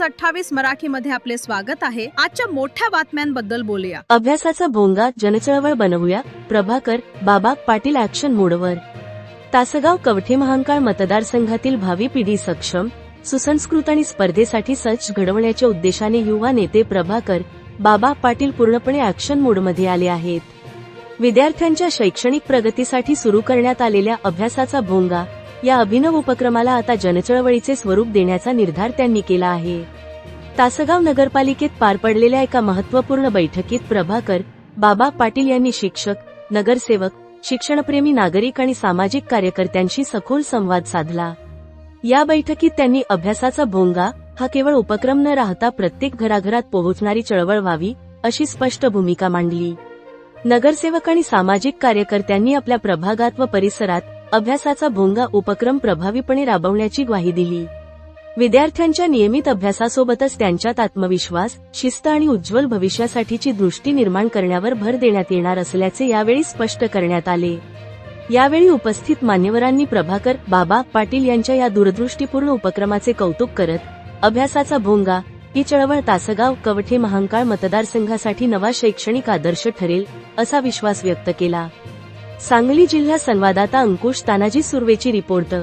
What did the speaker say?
News अठ्ठावीस मराठी मध्ये आपले स्वागत आहे. आजच्या मोठ्या बातम्यांबद्दल बोलूया. अभ्यासाचा भोंगा जनचळवळ बनवूया. प्रभाकर बाबा पाटील ऍक्शन मोडवर. तासगाव कवठे महांकाळ मतदारसंघातील भावी पिढी सक्षम सुसंस्कृत आणि स्पर्धेसाठी सज्ज घडवण्याच्या उद्देशाने युवा नेते प्रभाकर बाबा पाटील पूर्णपणे ऍक्शन मोडमध्ये आले आहेत. विद्यार्थ्यांच्या शैक्षणिक प्रगतीसाठी सुरू करण्यात आलेल्या अभ्यासाचा भोंगा या अभिनव उपक्रमाला आता जनचळवळीचे स्वरूप देण्याचा निर्धार त्यांनी केला आहे. तासगाव नगरपालिकेत पार पडलेल्या एका महत्त्वपूर्ण बैठकीत प्रभाकर बाबा पाटील यांनी शिक्षक नगरसेवक शिक्षणप्रेमी नागरिक आणि सामाजिक कार्यकर्त्यांशी सखोल संवाद साधला. या बैठकीत त्यांनी अभ्यासाचा भोंगा हा केवळ उपक्रम न राहता प्रत्येक घराघरात पोहोचणारी चळवळ व्हावी अशी स्पष्ट भूमिका मांडली. नगरसेवक आणि सामाजिक कार्यकर्त्यांनी आपल्या प्रभागात व परिसरात अभ्यासाचा भोंगा उपक्रम प्रभावीपणे राबवण्याची ग्वाही दिली. विद्यार्थ्यांच्या नियमित अभ्यासासोबतच त्यांच्यात आत्मविश्वास शिस्त आणि उज्ज्वल भविष्यासाठीची दृष्टी निर्माण करण्यावर भर देण्यात येणार असल्याचे यावेळी स्पष्ट करण्यात आले. यावेळी उपस्थित मान्यवरांनी प्रभाकर बाबा पाटील यांच्या या दूरदृष्टीपूर्ण उपक्रमाचे कौतुक करत अभ्यासाचा भोंगा ही चळवळ तासगाव कवठे महांकाळ मतदारसंघासाठी नवा शैक्षणिक आदर्श ठरेल असा विश्वास व्यक्त केला. सांगली जिल्हा संवाददाता अंकुश तानाजी सुर्वेची रिपोर्ट.